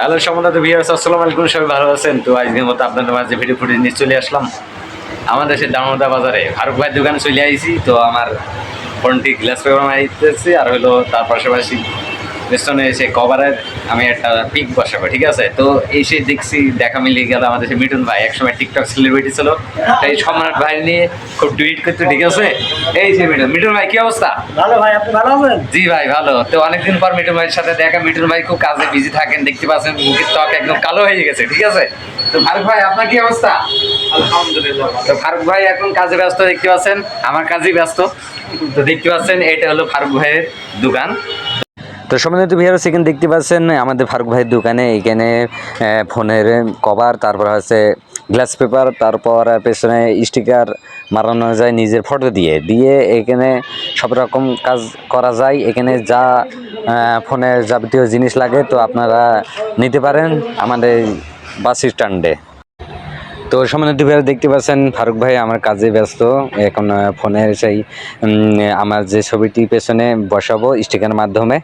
Hello সম্মানিত viewers, আসসালামু আলাইকুম, সবাই ভালো আছেন? তো আজকের মতো আপনাদের মাঝে ভিডিও ফুটেজ নিয়ে চলে আসলাম। আমাদের দেশের দামোদা বাজারে ফারুক ভাইয়ের দোকানে চলে আইছি। তো আমার ফোনটি গ্লাস পেপার মারিতেছি আর হলো তার পাশাপাশি পেছনে এসে কভারের আমি একটা পিক বসাবো ঠিক আছে? তো এসে দেখছি দেখা মিলিয়ে গেল আমাদের সে মিঠুন ভাই। একসময় টিকটক সেলিব্রিটি ছিল। তাই সম্রাট ভাই নিয়ে খুব টুইট করতে ঠিক আছে? এই যে মিঠুন মিঠুন ভাই কি অবস্থা? ভালো ভাই আপনি ভালো আছেন? জি ভাই ভালো। তো অনেকদিন পর মিঠুন ভাইয়ের সাথে দেখা। মিঠুন ভাই খুব কাজে বিজি থাকেন দেখতে পাচ্ছেন মুখের ত্বক একদম কালো হয়ে গেছে ঠিক আছে? তো ফারুক ভাই আপনার কি অবস্থা? আলহামদুলিল্লাহ তো ফারুক ভাই এখন কাজে ব্যস্ত দেখতে পাচ্ছেন? আমার কাজেই ব্যস্ত। তো দেখতে পাচ্ছেন এটা হলো ফারুক ভাইয়ের দোকান। তো সম্মানিত বিহার সেখানে দেখতে পাচ্ছেন আমাদের ফারুক ভাইয়ের দোকানে। এখানে ফোনের কভার, তারপর হচ্ছে গ্লাস পেপার, তারপর পেছনে স্টিকার মারানো যায় নিজের ফটো দিয়ে। দিয়ে এখানে সব রকম কাজ করা যায়। এখানে যা ফোনের যাবতীয় জিনিস লাগে, তো আপনারা নিতে পারেন আমাদের বাস স্ট্যান্ডে। তো সম্মানিত ভাইরা দেখতে পাচ্ছেন, ফারুক ভাই আমার কাজে ব্যস্ত, এখন ফোনের সেই আমার যে ছবিটি পেছনে বসাবো স্টিকার মাধ্যমে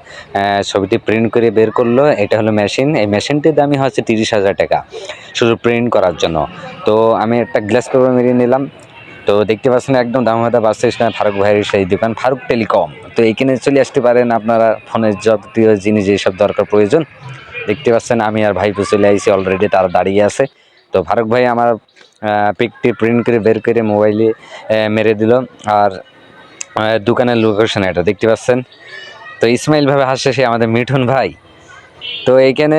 ছবিটি প্রিন্ট করে বের করল, এটা হলো মেশিন এই মেশিনটির দামই হচ্ছে তিরিশ হাজার টাকা, শুধু প্রিন্ট করার জন্য। তো আমি একটা গ্লাস পেপার মেরিয়ে নিলাম, তো দেখতে পাচ্ছেন একদম দামহাদা বাস স্ট্যান্ড ফারুক ভাইয়ের সেই দোকান, ফারুক টেলিকম তো এইখানে চলে আসতে পারেন আপনারা ফোনের যাবতীয় জিনিস, যেসব দরকার প্রয়োজন, দেখতে পাচ্ছেন আমি আর ভাইপো চলে আইসি অলরেডি তারা দাঁড়িয়ে আছে। তো ফারুক ভাই আমার পিকটি প্রিন্ট করে বের করে মোবাইলে মেরে দিল। আর দোকানের লোকেশন এটা, দেখতে পাচ্ছেন? তো ইসমাইল ভাবে হাসছে সে আমাদের মিঠুন ভাই। তো এইখানে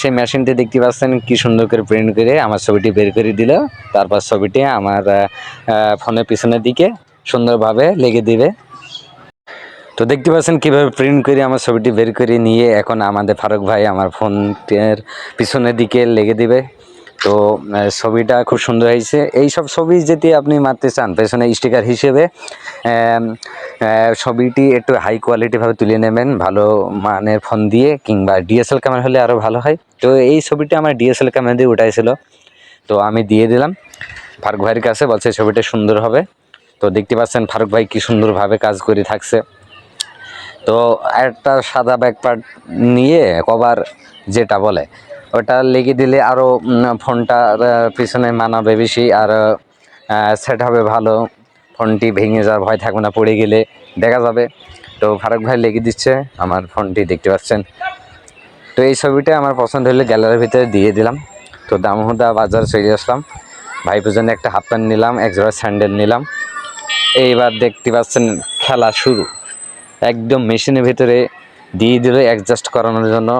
সেই মেশিনটি দেখতে পাচ্ছেন কি সুন্দর করে প্রিন্ট করে আমার ছবিটি বের করে দিল। তারপর ছবিটি আমার ফোনের পিছনের দিকে সুন্দরভাবে লেগে দিবে। তো দেখতে পাচ্ছেন কীভাবে প্রিন্ট করে আমার ছবিটি বের করে নিয়ে এখন আমাদের ফারুক ভাই আমার ফোনের পিছনের দিকে লেগে দিবে। তো ছবিটা খুব সুন্দর হয়েছে। এই সব ছবি যদি আপনি মারতে চান, পেছনে স্টিকার হিসেবে ছবিটি একটু হাই কোয়ালিটিভাবে তুলে নেবেন, ভালো মানের ফোন দিয়ে কিংবা ডিএসএল ক্যামেরা হলে আরও ভালো হয়। তো এই ছবিটা আমার ডিএসএল ক্যামেরা দিয়ে উঠাইছিল। তো আমি দিয়ে দিলাম। ফারুক ভাইয়ের কাছে বলছে, ছবিটা সুন্দর হবে। তো দেখতে পাচ্ছেন, ফারুক ভাই কী সুন্দরভাবে কাজ করে থাকছে। তো একটা সাদা ব্যাকপার্ট নিয়ে কভার যেটা বলে ওটা লেগে দিলে আরও ফোনটার পিছনে মানাবে বেশি আর সেট হবে ভালো। ফোনটি ভেঙে যাওয়ার ভয় থাকবে না, পড়ে গেলে দেখা যাবে। তো ফারুক ভাই লেগে দিচ্ছে, আমার ফোনটি দেখতে পাচ্ছেন। তো এই ছবিটা আমার পছন্দ হলে গ্যালারির ভিতরে দিয়ে দিলাম। তো দামোদা বাজার চলে আসলাম। ভাইপোর জন্য একটা হাফ প্যান্ট নিলাম, এক জোড়া স্যান্ডেল নিলাম। এইবার দেখতে পাচ্ছেন, খেলা শুরু। একদম মেশিনের ভিতরে দিয়ে দিল অ্যাডজাস্ট করানোর জন্য।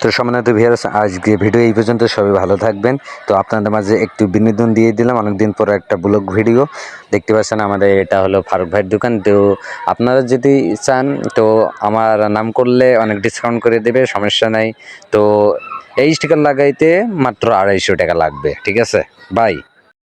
তো সম্মানিত ভিউয়ার্স আজকে ভিডিও এই পর্যন্ত, সবাই ভালো থাকবেন। তো আপনাদের মাঝে একটু বিনোদন দিয়ে দিলাম, অনেকদিন পর একটা ব্লগ ভিডিও দেখতে পাচ্ছেন আমাদের এটা হলো ফারুক ভাইয়ের দোকান। তো আপনারা যদি চান, তো আমার নাম করলে অনেক ডিসকাউন্ট করে দেবে, সমস্যা নাই। তো এই স্টিকার লাগাইতে মাত্র আড়াইশো টাকা লাগবে, ঠিক আছে? বাই